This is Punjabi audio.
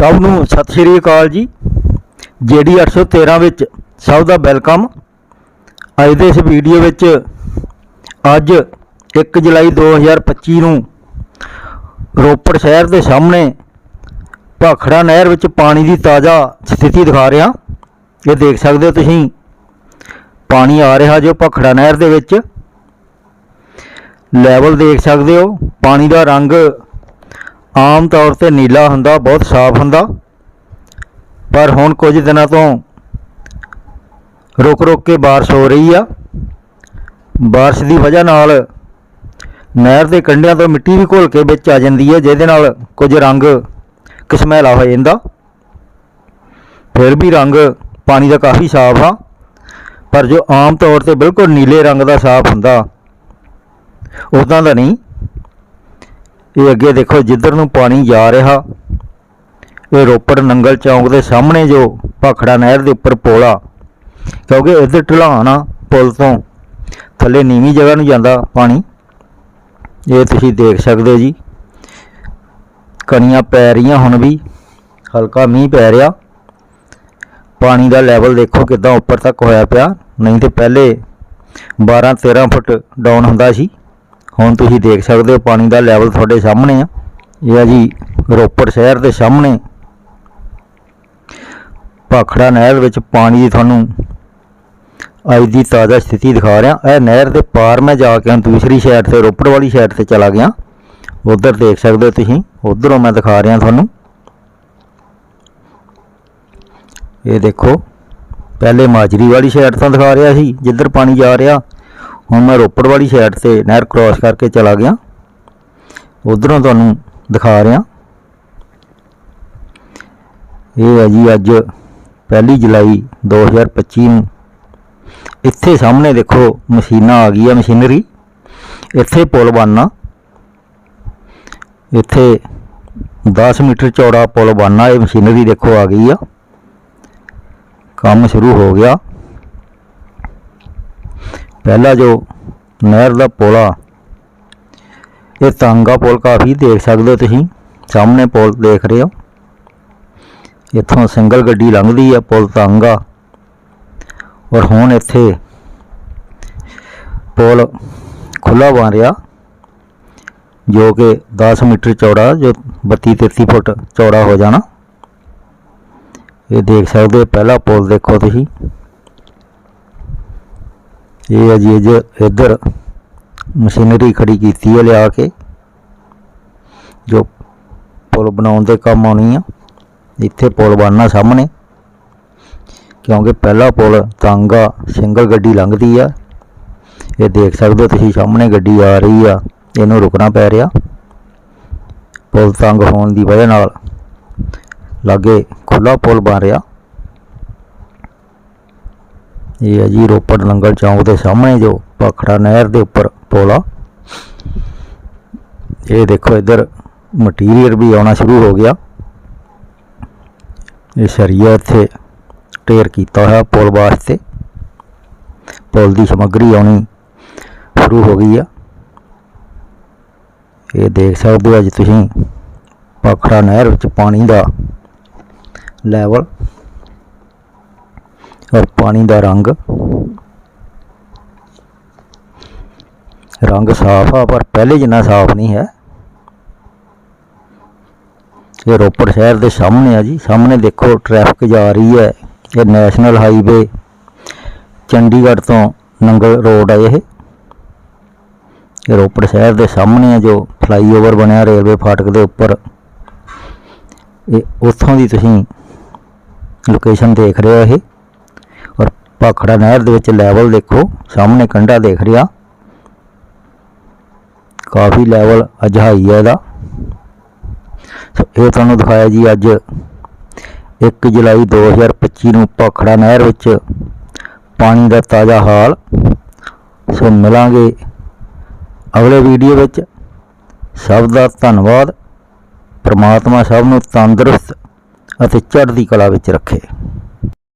ਸਭ ਨੂੰ ਸਤਿ ਸ਼੍ਰੀ ਅਕਾਲ ਜੀ। ਜੀਡੀ 813 ਵਿੱਚ ਸਭ ਦਾ ਵੈਲਕਮ। ਅੱਜ ਦੇ ਇਸ ਵੀਡੀਓ ਵਿੱਚ ਅੱਜ 1 ਜੁਲਾਈ 2025 ਨੂੰ ਰੋਪੜ ਸ਼ਹਿਰ ਦੇ ਸਾਹਮਣੇ ਭਾਖੜਾ ਨਹਿਰ ਵਿੱਚ ਪਾਣੀ ਦੀ ਤਾਜ਼ਾ ਸਥਿਤੀ ਦਿਖਾ ਰਿਹਾ। ਇਹ ਦੇਖ ਸਕਦੇ ਹੋ ਤੁਸੀਂ। ਪਾਣੀ ਆ ਰਿਹਾ ਜੋ ਭਾਖੜਾ ਨਹਿਰ ਦੇ ਵਿੱਚ। ਲੈਵਲ ਦੇਖ ਸਕਦੇ ਹੋ। ਪਾਣੀ ਦਾ ਰੰਗ ਆਮ ਤੌਰ ਤੇ ਨੀਲਾ ਹੁੰਦਾ, ਬਹੁਤ ਸਾਫ਼ ਹੁੰਦਾ। ਪਰ ਹੁਣ ਕੁਝ ਦਿਨਾਂ ਤੋਂ ਰੁਕ ਰੁਕ ਕੇ ਬਾਰਿਸ਼ ਹੋ ਰਹੀ ਆ। ਬਾਰਿਸ਼ ਦੀ ਵਜ੍ਹਾ ਨਾਲ ਨਹਿਰ ਦੇ ਕੰਢਿਆਂ ਤੋਂ ਮਿੱਟੀ ਵੀ ਘੋਲ ਕੇ ਵਿੱਚ ਆ ਜਾਂਦੀ ਹੈ, ਜਿਹਦੇ ਨਾਲ ਕੁਝ ਰੰਗ ਕਸਮੈਲਾ ਹੋ ਜਾਂਦਾ। ਫਿਰ ਵੀ ਰੰਗ ਪਾਣੀ ਦਾ ਕਾਫੀ ਸਾਫ਼ ਆ, ਪਰ ਜੋ ਆਮ ਤੌਰ ਤੇ ਬਿਲਕੁਲ ਨੀਲੇ ਰੰਗ ਦਾ ਸਾਫ਼ ਹੁੰਦਾ ਉਦਾਂ ਦਾ ਨਹੀਂ। ਇਹ ਅੱਗੇ ਦੇਖੋ, ਜਿੱਧਰ ਨੂੰ ਪਾਣੀ ਜਾ ਰਿਹਾ, ਇਹ ਰੋਪੜ ਨੰਗਲ ਚੌਂਕ ਦੇ ਸਾਹਮਣੇ ਜੋ ਭਾਖੜਾ ਨਹਿਰ ਦੇ ਉੱਪਰ ਪੁਲ ਆ, ਕਿਉਂਕਿ ਇੱਧਰ ਢਲਾਣ ਆ ਪੁਲ ਤੋਂ, ਥੱਲੇ ਨੀਵੀਂ ਜਗ੍ਹਾ ਨੂੰ ਜਾਂਦਾ ਪਾਣੀ। ਇਹ ਤੁਸੀਂ ਦੇਖ ਸਕਦੇ ਹੋ ਜੀ, ਕਣੀਆਂ ਪੈ ਰਹੀਆਂ ਹੁਣ ਵੀ, ਹਲਕਾ ਮੀਂਹ ਪੈ ਰਿਹਾ। ਪਾਣੀ ਦਾ ਲੈਵਲ ਦੇਖੋ ਕਿਦਾਂ ਉੱਪਰ ਤੱਕ ਹੋਇਆ ਪਿਆ, ਨਹੀਂ ਤੇ ਪਹਿਲੇ 12 13 ਫੁੱਟ ਡਾਊਨ ਹੁੰਦਾ ਸੀ। ਹੁਣ ਤੁਸੀਂ ਦੇਖ ਸਕਦੇ ਹੋ ਪਾਣੀ ਦਾ ਲੈਵਲ ਤੁਹਾਡੇ ਸਾਹਮਣੇ ਆ। ਇਹ ਆ ਜੀ ਰੋਪੜ ਸ਼ਹਿਰ ਦੇ ਸਾਹਮਣੇ। ਭਾਖੜਾ ਨਹਿਰ ਵਿੱਚ ਪਾਣੀ ਦੀ ਤੁਹਾਨੂੰ ਅੱਜ ਦੀ ਤਾਜ਼ਾ ਸਥਿਤੀ ਦਿਖਾ ਰਿਹਾ। ਇਹ ਨਹਿਰ ਦੇ ਪਾਰ ਮੈਂ ਜਾ ਕੇ ਦੂਸਰੀ ਸਾਈਡ ਤੇ, ਰੋਪੜ ਵਾਲੀ ਸਾਈਡ ਤੇ ਚਲਾ ਗਿਆ। ਉਧਰ ਦੇਖ ਸਕਦੇ ਹੋ ਤੁਸੀਂ, ਉਧਰੋਂ ਮੈਂ ਦਿਖਾ ਰਿਹਾ ਤੁਹਾਨੂੰ। ਇਹ ਦੇਖੋ, ਪਹਿਲੇ ਮਾਜਰੀ ਵਾਲੀ ਸਾਈਡ ਤੋਂ ਦਿਖਾ ਰਿਹਾ ਸੀ, ਜਿੱਧਰ ਪਾਣੀ ਜਾ ਰਿਹਾ। ਹੁਣ ਮੈਂ ਰੋਪੜ ਵਾਲੀ ਸਾਈਡ ਤੇ ਨਹਿਰ ਕ੍ਰਾਸ ਕਰਕੇ ਚਲਾ ਗਿਆ। ਉਧਰੋਂ ਤੁਹਾਨੂੰ ਦਿਖਾ ਰਿਹਾ। ਇਹ ਹੈ ਜੀ ਅੱਜ ਪਹਿਲੀ ਜੁਲਾਈ 2025 ਨੂੰ। ਇੱਥੇ ਸਾਹਮਣੇ ਦੇਖੋ ਮਸ਼ੀਨਾਂ ਆ ਗਈਆਂ ਮਸ਼ੀਨਰੀ। ਇੱਥੇ ਪੁਲ ਬਣਨਾ। ਇੱਥੇ 10 ਮੀਟਰ ਚੌੜਾ ਪੁਲ ਬਣਨਾ। ਇਹ ਮਸ਼ੀਨਰੀ ਦੇਖੋ ਆ ਗਈ ਆ। ਕੰਮ ਸ਼ੁਰੂ ਹੋ ਗਿਆ। ਪਹਿਲਾ ਜੋ ਨਹਿਰ ਦਾ ਪੁਲ ਆ, ਇਹ ਤਾਂਗਾ ਪੁਲ ਕਾਫੀ ਦੇਖ ਸਕਦੇ ਹੋ ਤੁਸੀਂ, ਸਾਹਮਣੇ ਪੁਲ ਦੇਖ ਰਹੇ ਹੋ। ਇੱਥੋਂ ਸਿੰਗਲ ਗੱਡੀ ਲੰਘਦੀ ਆ, ਪੁਲ ਤਾਂਗਾ। ਔਰ ਹੁਣ ਇੱਥੇ ਪੁਲ ਖੁੱਲਾ ਬਣ ਰਿਹਾ, ਜੋ ਕਿ 10 ਮੀਟਰ ਚੌੜਾ, ਜੋ 32 33 ਫੁੱਟ ਚੌੜਾ ਹੋ ਜਾਣਾ। ਇਹ ਦੇਖ ਸਕਦੇ ਹੋ, ਪਹਿਲਾ ਪੁਲ ਦੇਖੋ ਤੁਸੀਂ। ਇਹ ਹੈ ਜੀ, ਇਹ ਇੱਧਰ ਮਸ਼ੀਨਰੀ ਖੜੀ ਕੀਤੀ ਹੈ ਲਿਆ ਕੇ, ਜੋ ਪੁਲ ਬਣਾਉਣ ਦੇ ਕੰਮ ਆਉਣੀ ਆ। ਇੱਥੇ ਪੁਲ ਬਣਨਾ ਸਾਹਮਣੇ, ਕਿਉਂਕਿ ਪਹਿਲਾ ਪੁਲ ਤੰਗ ਆ, ਸਿੰਗਲ ਗੱਡੀ ਲੰਘਦੀ ਆ। ਇਹ ਦੇਖ ਸਕਦੇ ਹੋ ਤੁਸੀਂ, ਸਾਹਮਣੇ ਗੱਡੀ ਆ ਰਹੀ ਆ, ਇਹਨੂੰ ਰੁਕਣਾ ਪੈ ਰਿਹਾ। ਪੁਲ ਤੰਗ ਹੋਣ ਦੀ ਵਜ੍ਹਾ ਨਾਲ ਲਾਗੇ ਖੁੱਲਾ ਪੁਲ ਬਣ ਰਿਹਾ। ਇਹ ਹੈ ਜੀ ਰੋਪੜ ਨੰਗਲ ਚੌਂਕ ਦੇ ਸਾਹਮਣੇ ਜੋ ਭਾਖੜਾ ਨਹਿਰ ਦੇ ਉੱਪਰ ਪੁਲ। ਆ ਇਹ ਦੇਖੋ ਇੱਧਰ ਮਟੀਰੀਅਲ ਵੀ ਆਉਣਾ ਸ਼ੁਰੂ ਹੋ ਗਿਆ। ਇਹ ਸਰੀਆ ਇੱਥੇ ਢੇਰ ਕੀਤਾ ਹੋਇਆ ਪੁਲ ਵਾਸਤੇ। ਪੁਲ ਦੀ ਸਮੱਗਰੀ ਆਉਣੀ ਸ਼ੁਰੂ ਹੋ ਗਈ ਆ। ਇਹ ਦੇਖ ਸਕਦੇ ਹੋ ਅੱਜ ਤੁਸੀਂ ਭਾਖੜਾ ਨਹਿਰ ਵਿੱਚ ਪਾਣੀ ਦਾ ਲੈਵਲ ਔਰ ਪਾਣੀ ਦਾ ਰੰਗ। ਰੰਗ ਸਾਫ਼ ਆ, ਪਰ ਪਹਿਲੇ ਜਿੰਨਾ ਸਾਫ਼ ਨਹੀਂ ਹੈ। ਇਹ ਰੋਪੜ ਸ਼ਹਿਰ ਦੇ ਸਾਹਮਣੇ ਆ ਜੀ। ਸਾਹਮਣੇ ਦੇਖੋ ਟ੍ਰੈਫਿਕ ਜਾ ਰਹੀ ਹੈ। ਇਹ ਨੈਸ਼ਨਲ ਹਾਈਵੇ ਚੰਡੀਗੜ੍ਹ ਤੋਂ ਨੰਗਲ ਰੋਡ ਆ ਇਹ। ਰੋਪੜ ਸ਼ਹਿਰ ਦੇ ਸਾਹਮਣੇ ਆ, ਜੋ ਫਲਾਈਓਵਰ ਬਣਿਆ ਰੇਲਵੇ ਫਾਟਕ ਦੇ ਉੱਪਰ। ਇਹ ਉੱਥੋਂ ਦੀ ਤੁਸੀਂ ਲੋਕੇਸ਼ਨ ਦੇਖ ਰਹੇ ਹੋ ਇਹ। ਭਾਖੜਾ ਨਹਿਰ ਦੇ ਵਿੱਚ ਲੈਵਲ ਦੇਖੋ, ਸਾਹਮਣੇ ਕੰਢਾ ਦੇਖ ਰਿਹਾ। ਕਾਫੀ ਲੈਵਲ ਅੱਜ ਹਾਈ ਹੈ ਇਹਦਾ। ਸੋ ਇਹ ਤੁਹਾਨੂੰ ਦਿਖਾਇਆ ਜੀ ਅੱਜ 1 ਜੁਲਾਈ 2025 ਨੂੰ ਭਾਖੜਾ ਨਹਿਰ ਵਿੱਚ ਪਾਣੀ ਦਾ ਤਾਜ਼ਾ ਹਾਲ। ਸੋ ਮਿਲਾਂਗੇ ਅਗਲੇ ਵੀਡੀਓ ਵਿੱਚ। ਸਭ ਦਾ ਧੰਨਵਾਦ। ਪ੍ਰਮਾਤਮਾ ਸਭ ਨੂੰ ਤੰਦਰੁਸਤ ਅਤੇ ਚੜ੍ਹਦੀ ਕਲਾ ਵਿੱਚ ਰੱਖੇ।